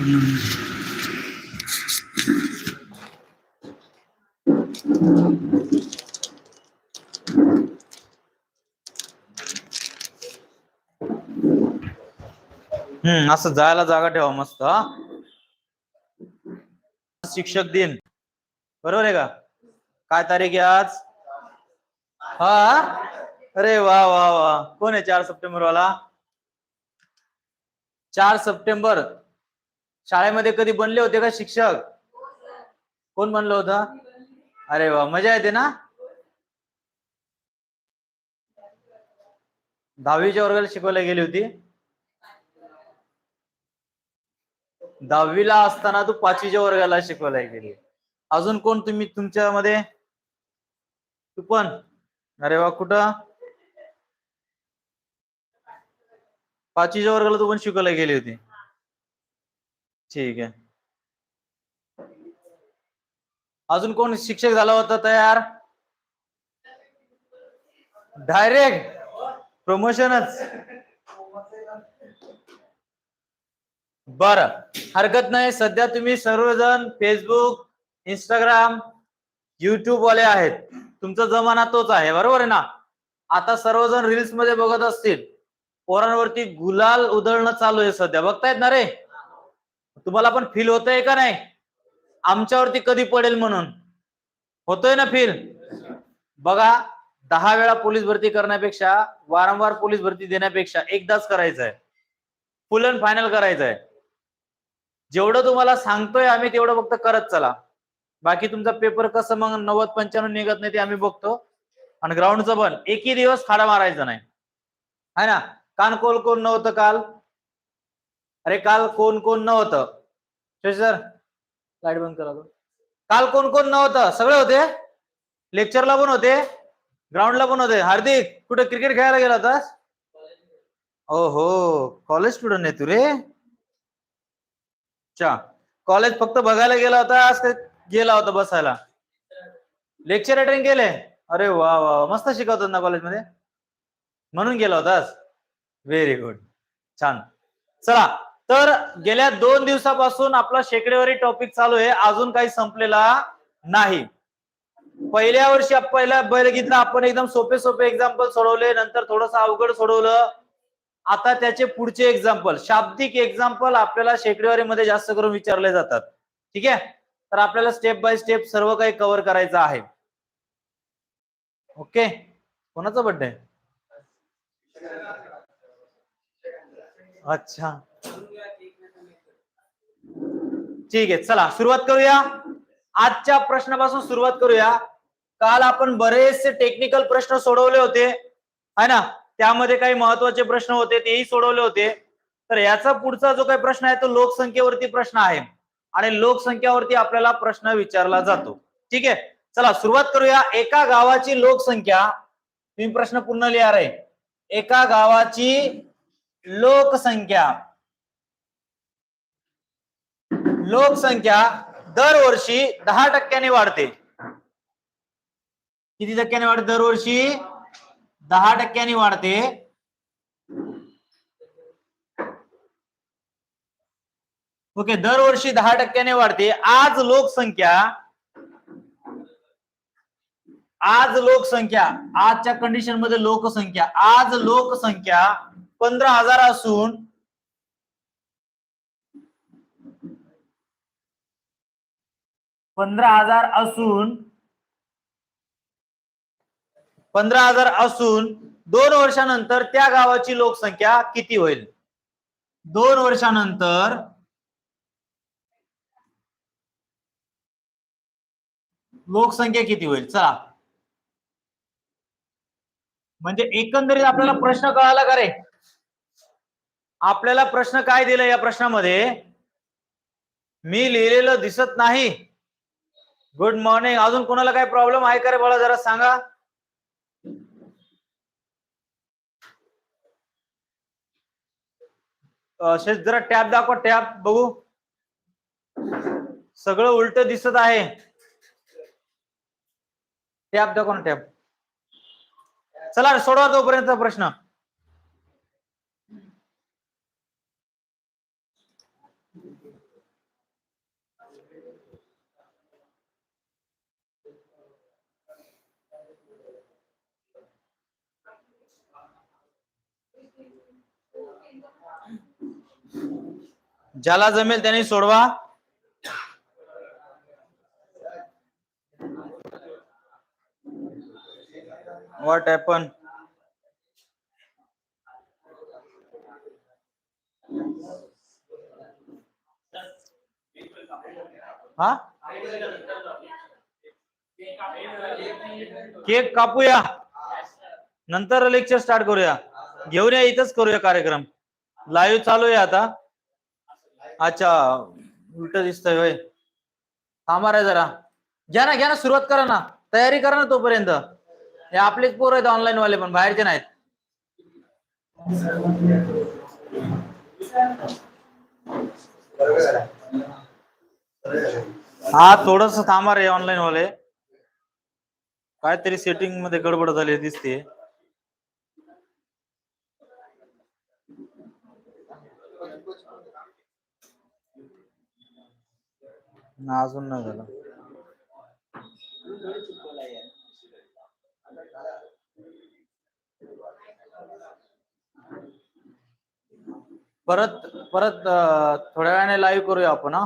हम्म असं जायला जागा ठेवा मस्त शिक्षक दिन. बरोबर आहे का? काय तारीख आहे आज? हा? अरे वा वा वा. कोण आहे चार सप्टेंबर वाला चार सप्टेंबर. शाळेमध्ये कधी बनले होते का शिक्षक? कोण बनलं होतं? अरे वा मजा येते ना? दहावीच्या वर्गाला शिकवायला गेली होती? दहावीला असताना तू पाचवीच्या वर्गाला शिकवायला गेली. अजून कोण तुम्ही तुमच्यामध्ये? तू पण. अरे वा कुठं? पाचवीच्या वर्गाला तू पण शिकवायला गेली होती. ठीक आहे. अजून कोण शिक्षक झाला होता तयार? डायरेक्ट प्रमोशनच बर. हरकत नाही. सध्या तुम्ही सर्वजण फेसबुक इंस्टाग्राम युट्यूब वाले आहेत. तुमचा जमाना तोच आहे. बरोबर आहे ना? आता सर्वजण रील्समध्ये बघत असतील. पोरांवरती गुलाल उधळणं चालू आहे सध्या. बघतायत ना रे? तुम्हाला पण फील होतंय का नाही? आमच्यावरती कधी पडेल म्हणून. होतोय ना फील बघा दहा वेळा पोलीस भरती करण्यापेक्षा वारंवार पोलीस भरती देण्यापेक्षा एकदाच करायचं आहे फुल अँड फायनल करायचं आहे जेवढं तुम्हाला सांगतोय आम्ही तेवढं फक्त करत चला. बाकी तुमचा पेपर कसं मग नव्वद पंच्याण्णव निघत नाही ते आम्ही बघतो. आणि ग्राउंडचं पण. एकही दिवस खाडा मारायचा नाही. है ना? कान कोण कोण नव्हतं काल. अरे काल कोण कोण नव्हतं? सर लाइट बंद करा तो. काल कोण कोण नव्हतं? सगळे होते? लेक्चरला पण होते? ग्राउंडला पण होते? हार्दिक कुठे क्रिकेट खेळायला गेला होतास ओ हो कॉलेज स्टुडंट आहे तू रे. अच्छा कॉलेज फक्त बघायला गेला होता आज गेला होता बसायला? लेक्चर अटेंड केले? अरे वा वा मस्त शिकवतात ना कॉलेजमध्ये म्हणून गेला होतास व्हेरी गुड छान. चला तर गेल्या दोन दिवसापासून आपला शेकडेवारी टॉपिक चालू आहे. अजून काही संपलेला नाही. पहिल्या वर्षी पहिला पहिल्या बघितलं आपण एकदम सोपे सोपे एक्झाम्पल सोडवले. नंतर थोडस अवघड सोडवलं. आता त्याचे पुढचे एक्झाम्पल शाब्दिक एक्झाम्पल आपल्याला शेकडेवारी मध्ये जास्त करून विचारले जातात. ठीक आहे? तर आपल्याला स्टेप बाय स्टेप सर्व काही कव्हर करायचं आहे. ओके कोणाचा बर्थडे अच्छा. ठीक आहे चला सुरुवात करूया. आजच्या प्रश्नापासून सुरुवात करूया. काल आपण बरेचसे टेक्निकल प्रश्न सोडवले होते है ना? त्यामध्ये काही महत्त्वाचे प्रश्न होते तेही सोडवले होते. तर याचा पुढचा जो काही प्रश्न आहे तो लोकसंख्येवरती प्रश्न आहे. आणि लोकसंख्यावरती आपल्याला प्रश्न विचारला जातो. ठीक आहे? चला सुरुवात करूया. एका गावाची लोकसंख्या तुम्ही प्रश्न पूर्ण लिहा रे एका गावाची लोकसंख्या. लोकसंख्या दरवर्षी दहा टक्क्याने वाढते. किती टक्क्याने वाढते दरवर्षी? दहा टक्क्याने वाढते. ओके दरवर्षी दहा टक्क्याने वाढते. आज लोकसंख्या आज लोकसंख्या आजच्या कंडिशनमध्ये लोकसंख्या आज लोकसंख्या पंधरा हजार असून पंधरा हजार असून पंधरा हजार असून दोन वर्षानंतर त्या गावाची लोकसंख्या किती होईल? दोन वर्षानंतर लोकसंख्या किती होईल? चला. म्हणजे एकंदरीत आपल्याला प्रश्न कळाला का रे? आपल्याला प्रश्न काय दिला या प्रश्नामध्ये? मी लिहिलेलं दिसत नाही. गुड मॉर्निंग अजून कोणाला काय प्रॉब्लेम आहे का रे बाळा? जरा सांगा. जरा टॅब दाखवा टॅब बघू. सगळं उलट दिसत आहे. टॅब दाखवा ना टॅब. चला सोडवा तोपर्यंत प्रश्न. ज्याला जमेल त्याने सोडवा. व्हॉट ॲपन हा केक कापूया. नंतर लेक्चर स्टार्ट करूया. घेऊन या इथंच करूया कार्यक्रम. लाईव्ह चालू आहे आता. अच्छा उलट दिसतंय होय. थांबा रे जरा. घ्या ना घ्या ना सुरुवात करा ना. तयारी करा ना तोपर्यंत. हे आपलेच पोर आहेत ऑनलाईन वाले पण बाहेरचे नाहीत. हा थोडस थांबा रे ऑनलाईन वाले. काहीतरी सेटिंगमध्ये गडबड झाली दिसते ना अजून नाही झालं. परत परत थोड्या वेळाने लाईव्ह करूया आपण हा?